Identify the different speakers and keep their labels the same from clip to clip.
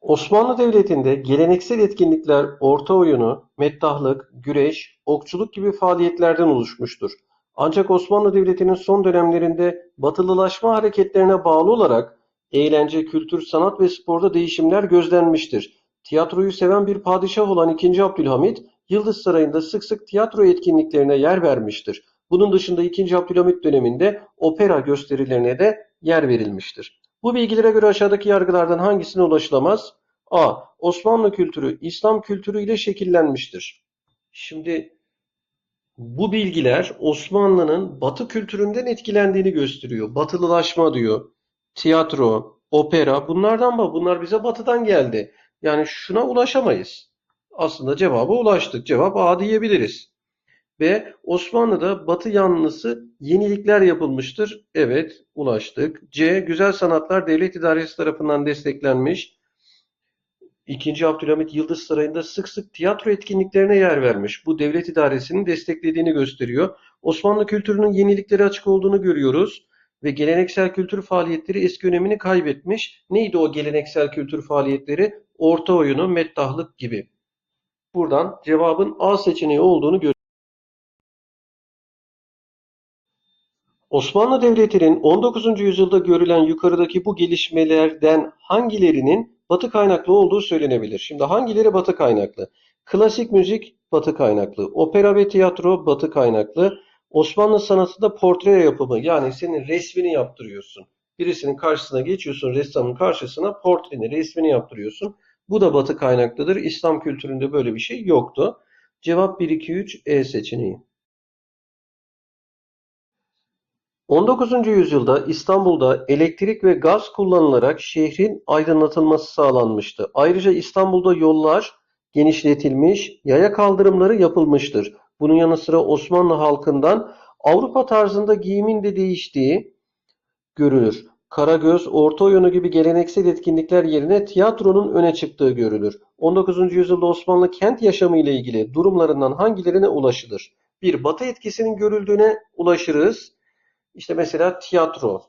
Speaker 1: Osmanlı Devleti'nde geleneksel etkinlikler orta oyunu, meddahlık, güreş, okçuluk gibi faaliyetlerden oluşmuştur. Ancak Osmanlı Devleti'nin son dönemlerinde batılılaşma hareketlerine bağlı olarak eğlence, kültür, sanat ve sporda değişimler gözlenmiştir. Tiyatroyu seven bir padişah olan II. Abdülhamit, Yıldız Sarayı'nda sık sık tiyatro etkinliklerine yer vermiştir. Bunun dışında II. Abdülhamit döneminde opera gösterilerine de yer verilmiştir. Bu bilgilere göre aşağıdaki yargılardan hangisine ulaşılamaz? A. Osmanlı kültürü İslam kültürü ile şekillenmiştir. Şimdi bu bilgiler Osmanlı'nın Batı kültüründen etkilendiğini gösteriyor. Batılılaşma diyor. Tiyatro, opera bunlardan mı? Bunlar bize Batı'dan geldi. Yani şuna ulaşamayız. Aslında cevaba ulaştık. Cevap A diyebiliriz. Ve Osmanlı'da Batı yanlısı yenilikler yapılmıştır. Evet, ulaştık. C. Güzel sanatlar devlet idaresi tarafından desteklenmiş. İkinci Abdülhamit Yıldız Sarayı'nda sık sık tiyatro etkinliklerine yer vermiş. Bu devlet idaresinin desteklediğini gösteriyor. Osmanlı kültürünün yeniliklere açık olduğunu görüyoruz. Ve geleneksel kültür faaliyetleri eski önemini kaybetmiş. Neydi o geleneksel kültür faaliyetleri? Orta oyunu, meddahlık gibi. Buradan cevabın A seçeneği olduğunu görüyoruz. Osmanlı Devleti'nin 19. yüzyılda görülen yukarıdaki bu gelişmelerden hangilerinin Batı kaynaklı olduğu söylenebilir. Şimdi hangileri Batı kaynaklı? Klasik müzik Batı kaynaklı, opera ve tiyatro Batı kaynaklı, Osmanlı sanatında portre yapımı yani senin resmini yaptırıyorsun. Birisinin karşısına geçiyorsun, ressamın karşısına portreni, resmini yaptırıyorsun. Bu da Batı kaynaklıdır. İslam kültüründe böyle bir şey yoktu. Cevap 1, 2, 3 E seçeneği. 19. yüzyılda İstanbul'da elektrik ve gaz kullanılarak şehrin aydınlatılması sağlanmıştı. Ayrıca İstanbul'da yollar genişletilmiş, yaya kaldırımları yapılmıştır. Bunun yanı sıra Osmanlı halkından Avrupa tarzında giyimin de değiştiği görülür. Karagöz, orta oyunu gibi geleneksel etkinlikler yerine tiyatronun öne çıktığı görülür. 19. yüzyılda Osmanlı kent yaşamı ile ilgili durumlarından hangilerine ulaşılır? Bir, Batı etkisinin görüldüğüne ulaşırız. İşte mesela tiyatro.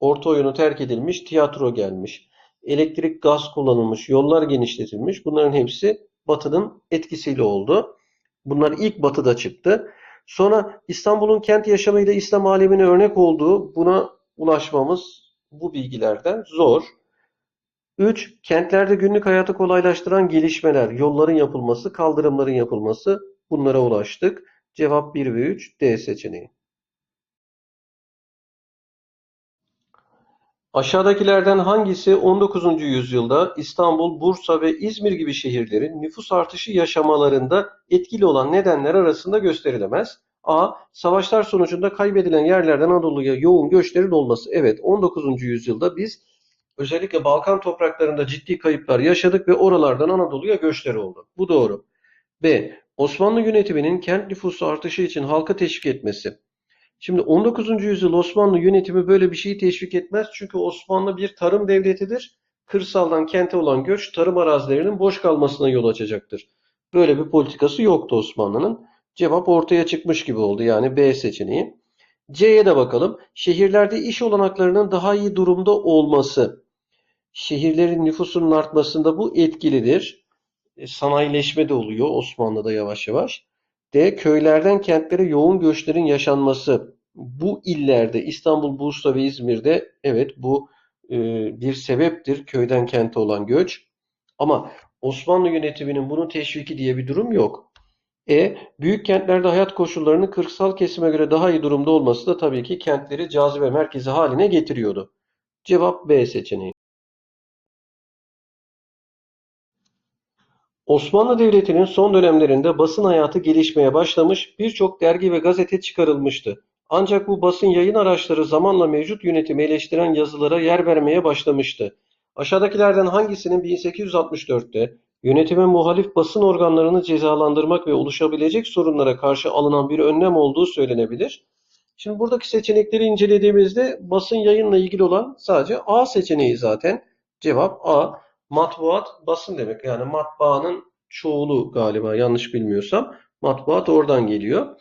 Speaker 1: Orta oyunu terk edilmiş, tiyatro gelmiş. Elektrik, gaz kullanılmış, yollar genişletilmiş. Bunların hepsi Batı'nın etkisiyle oldu. Bunlar ilk Batı'da çıktı. Sonra İstanbul'un kent yaşamıyla İslam alemine örnek olduğu buna ulaşmamız bu bilgilerden zor. 3. Kentlerde günlük hayatı kolaylaştıran gelişmeler, yolların yapılması, kaldırımların yapılması bunlara ulaştık. Cevap 1 ve 3 D seçeneği. Aşağıdakilerden hangisi 19. yüzyılda İstanbul, Bursa ve İzmir gibi şehirlerin nüfus artışı yaşamalarında etkili olan nedenler arasında gösterilemez? A. Savaşlar sonucunda kaybedilen yerlerden Anadolu'ya yoğun göçlerin olması. Evet, 19. yüzyılda biz özellikle Balkan topraklarında ciddi kayıplar yaşadık ve oralardan Anadolu'ya göçler oldu. Bu doğru. B. Osmanlı yönetiminin kent nüfusu artışı için halka teşvik etmesi. Şimdi 19. yüzyıl Osmanlı yönetimi böyle bir şeyi teşvik etmez. Çünkü Osmanlı bir tarım devletidir. Kırsaldan kente olan göç tarım arazilerinin boş kalmasına yol açacaktır. Böyle bir politikası yoktu Osmanlı'nın. Cevap ortaya çıkmış gibi oldu. Yani B seçeneği. C'ye de bakalım. Şehirlerde iş olanaklarının daha iyi durumda olması. Şehirlerin nüfusunun artmasında bu etkilidir. E, sanayileşme de oluyor Osmanlı'da yavaş yavaş. D. Köylerden kentlere yoğun göçlerin yaşanması. Bu illerde İstanbul, Bursa ve İzmir'de evet bu e, bir sebeptir köyden kente olan göç. Ama Osmanlı yönetiminin bunun teşviki diye bir durum yok. E. Büyük kentlerde hayat koşullarının kırsal kesime göre daha iyi durumda olması da tabii ki kentleri cazibe merkezi haline getiriyordu. Cevap B seçeneği. Osmanlı Devleti'nin son dönemlerinde basın hayatı gelişmeye başlamış, birçok dergi ve gazete çıkarılmıştı. Ancak bu basın yayın araçları zamanla mevcut yönetimi eleştiren yazılara yer vermeye başlamıştı. Aşağıdakilerden hangisinin 1864'te yönetime muhalif basın organlarını cezalandırmak ve oluşabilecek sorunlara karşı alınan bir önlem olduğu söylenebilir? Şimdi buradaki seçenekleri incelediğimizde basın yayınla ilgili olan sadece A seçeneği zaten. Cevap A. Matbuat basın demek. Yani matbaanın çoğulu galiba yanlış bilmiyorsam. Matbuat oradan geliyor.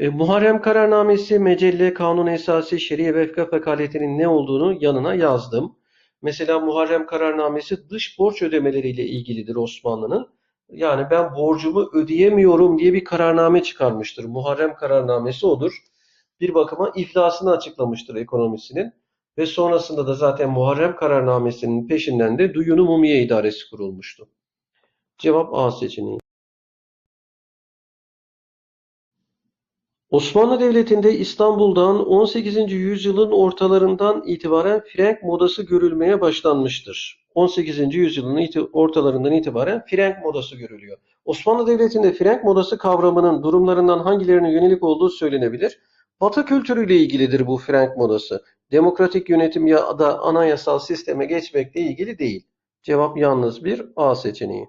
Speaker 1: E, Muharrem kararnamesi, mecelle, kanun esası, şeriye ve fıkıh vekaletinin ne olduğunu yanına yazdım. Mesela Muharrem Kararnamesi dış borç ödemeleriyle ilgilidir Osmanlı'nın. Yani ben borcumu ödeyemiyorum diye bir kararname çıkarmıştır. Muharrem Kararnamesi odur. Bir bakıma iflasını açıklamıştır ekonomisinin. Ve sonrasında da zaten Muharrem Kararnamesi'nin peşinden de Duyunu Mumiye İdaresi kurulmuştu. Cevap A seçeneği. Osmanlı Devleti'nde İstanbul'dan 18. yüzyılın ortalarından itibaren Frenk modası görülmeye başlanmıştır. 18. yüzyılın iti- ortalarından itibaren Frenk modası görülüyor. Osmanlı Devleti'nde Frenk modası kavramının durumlarından hangilerine yönelik olduğu söylenebilir. Batı kültürüyle ilgilidir bu Frenk modası. Demokratik yönetim ya da anayasal sisteme geçmekle ilgili değil. Cevap yalnız bir A seçeneği.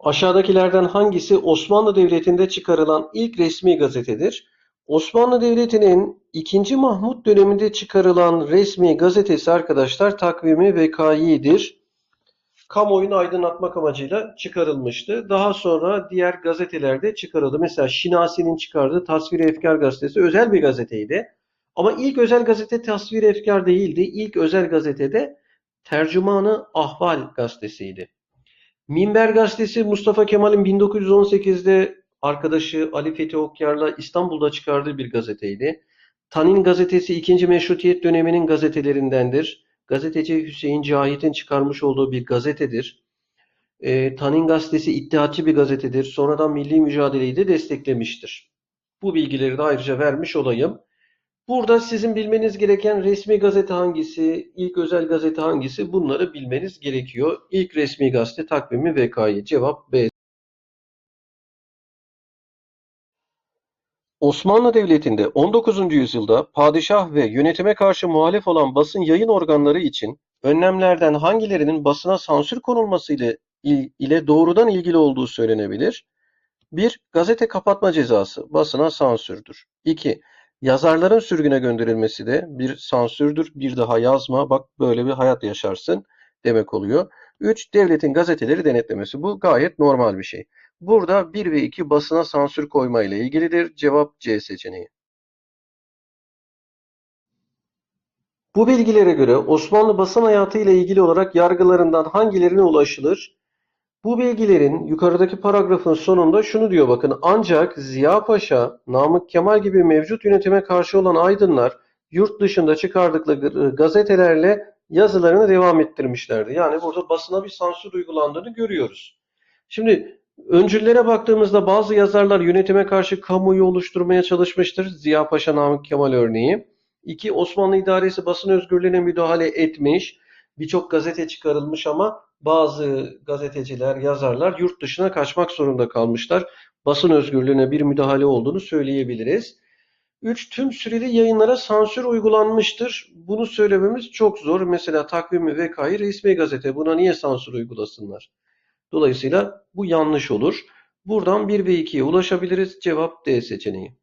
Speaker 1: Aşağıdakilerden hangisi Osmanlı Devleti'nde çıkarılan ilk resmi gazetedir? Osmanlı Devleti'nin 2. Mahmut döneminde çıkarılan resmi gazetesi arkadaşlar Takvimi Vekai'dir. Kamuoyunu aydınlatmak amacıyla çıkarılmıştı. Daha sonra diğer gazetelerde çıkarıldı. Mesela Şinasi'nin çıkardığı Tasvir-i Efkar gazetesi özel bir gazeteydi. Ama ilk özel gazete Tasvir-i Efkar değildi. İlk özel gazetede Tercümanı Ahval gazetesiydi. Minber Gazetesi Mustafa Kemal'in 1918'de arkadaşı Ali Fethi Okyar'la İstanbul'da çıkardığı bir gazeteydi. Tanin Gazetesi 2. Meşrutiyet döneminin gazetelerindendir. Gazeteci Hüseyin Cahit'in çıkarmış olduğu bir gazetedir. E, Tanin Gazetesi iddiatçı bir gazetedir. Sonradan milli mücadeleyi de desteklemiştir. Bu bilgileri de ayrıca vermiş olayım. Burada sizin bilmeniz gereken resmi gazete hangisi, ilk özel gazete hangisi bunları bilmeniz gerekiyor. İlk resmi gazete takvimi VK'yı. Cevap B. Osmanlı Devleti'nde 19. yüzyılda padişah ve yönetime karşı muhalif olan basın yayın organları için önlemlerden hangilerinin basına sansür konulması ile, ile doğrudan ilgili olduğu söylenebilir? 1. Gazete kapatma cezası basına sansürdür. 2. Yazarların sürgüne gönderilmesi de bir sansürdür. Bir daha yazma, bak böyle bir hayat yaşarsın demek oluyor. 3. Devletin gazeteleri denetlemesi. Bu gayet normal bir şey. Burada 1 ve 2 basına sansür koyma ile ilgilidir. Cevap C seçeneği. Bu bilgilere göre Osmanlı basın hayatı ile ilgili olarak yargılarından hangilerine ulaşılır? Bu bilgilerin yukarıdaki paragrafın sonunda şunu diyor bakın ancak Ziya Paşa, Namık Kemal gibi mevcut yönetime karşı olan aydınlar yurt dışında çıkardıkları gazetelerle yazılarını devam ettirmişlerdi. Yani burada basına bir sansür uygulandığını görüyoruz. Şimdi öncüllere baktığımızda bazı yazarlar yönetime karşı kamuoyu oluşturmaya çalışmıştır. Ziya Paşa, Namık Kemal örneği. İki, Osmanlı idaresi basın özgürlüğüne müdahale etmiş. Birçok gazete çıkarılmış ama bazı gazeteciler, yazarlar yurt dışına kaçmak zorunda kalmışlar. Basın özgürlüğüne bir müdahale olduğunu söyleyebiliriz. 3. Tüm süreli yayınlara sansür uygulanmıştır. Bunu söylememiz çok zor. Mesela takvimi vekayı resmi gazete. Buna niye sansür uygulasınlar? Dolayısıyla bu yanlış olur. Buradan 1 ve 2'ye ulaşabiliriz. Cevap D seçeneği.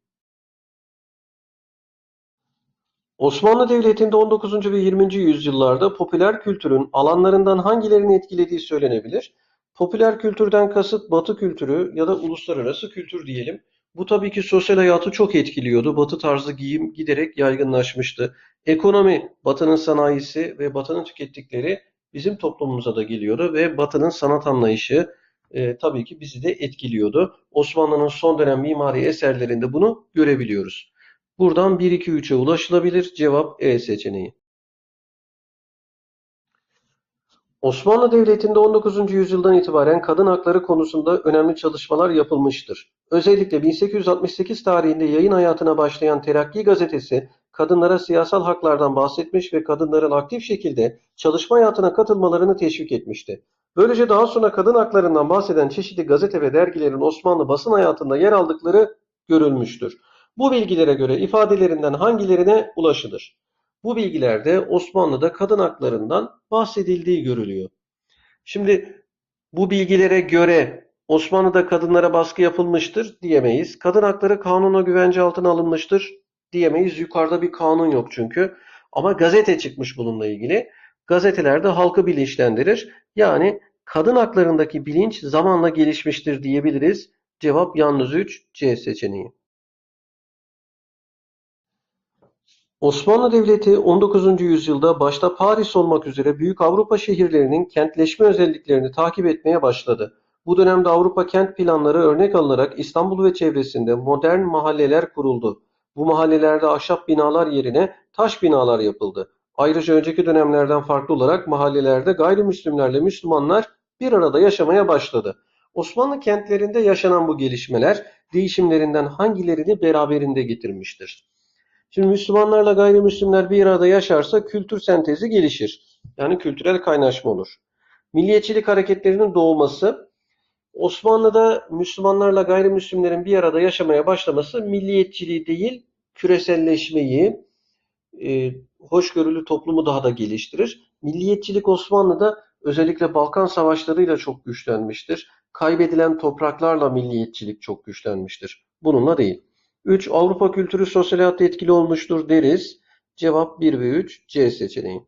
Speaker 1: Osmanlı Devleti'nde 19. ve 20. yüzyıllarda popüler kültürün alanlarından hangilerini etkilediği söylenebilir. Popüler kültürden kasıt Batı kültürü ya da uluslararası kültür diyelim. Bu tabii ki sosyal hayatı çok etkiliyordu. Batı tarzı giyim giderek yaygınlaşmıştı. Ekonomi, Batı'nın sanayisi ve Batı'nın tükettikleri bizim toplumumuza da geliyordu ve Batı'nın sanat anlayışı e, tabii ki bizi de etkiliyordu. Osmanlı'nın son dönem mimari eserlerinde bunu görebiliyoruz. Buradan 1, 2, 3'e ulaşılabilir. Cevap E seçeneği. Osmanlı Devleti'nde 19. yüzyıldan itibaren kadın hakları konusunda önemli çalışmalar yapılmıştır. Özellikle 1868 tarihinde yayın hayatına başlayan Terakki gazetesi kadınlara siyasal haklardan bahsetmiş ve kadınların aktif şekilde çalışma hayatına katılmalarını teşvik etmişti. Böylece daha sonra kadın haklarından bahseden çeşitli gazete ve dergilerin Osmanlı basın hayatında yer aldıkları görülmüştür. Bu bilgilere göre ifadelerinden hangilerine ulaşılır? Bu bilgilerde Osmanlı'da kadın haklarından bahsedildiği görülüyor. Şimdi bu bilgilere göre Osmanlı'da kadınlara baskı yapılmıştır diyemeyiz. Kadın hakları kanuna güvence altına alınmıştır diyemeyiz. Yukarıda bir kanun yok çünkü. Ama gazete çıkmış bununla ilgili. Gazetelerde halkı bilinçlendirir. Yani kadın haklarındaki bilinç zamanla gelişmiştir diyebiliriz. Cevap yalnız 3 C seçeneği. Osmanlı Devleti 19. yüzyılda başta Paris olmak üzere büyük Avrupa şehirlerinin kentleşme özelliklerini takip etmeye başladı. Bu dönemde Avrupa kent planları örnek alınarak İstanbul ve çevresinde modern mahalleler kuruldu. Bu mahallelerde ahşap binalar yerine taş binalar yapıldı. Ayrıca önceki dönemlerden farklı olarak mahallelerde gayrimüslimlerle Müslümanlar bir arada yaşamaya başladı. Osmanlı kentlerinde yaşanan bu gelişmeler değişimlerinden hangilerini beraberinde getirmiştir? Şimdi Müslümanlarla gayrimüslimler bir arada yaşarsa kültür sentezi gelişir. Yani kültürel kaynaşma olur. Milliyetçilik hareketlerinin doğması, Osmanlı'da Müslümanlarla gayrimüslimlerin bir arada yaşamaya başlaması milliyetçiliği değil, küreselleşmeyi, e, hoşgörülü toplumu daha da geliştirir. Milliyetçilik Osmanlı'da özellikle Balkan savaşlarıyla çok güçlenmiştir. Kaybedilen topraklarla milliyetçilik çok güçlenmiştir. Bununla değil. 3. Avrupa kültürü sosyal hayatta etkili olmuştur deriz. Cevap 1 ve 3 C seçeneği.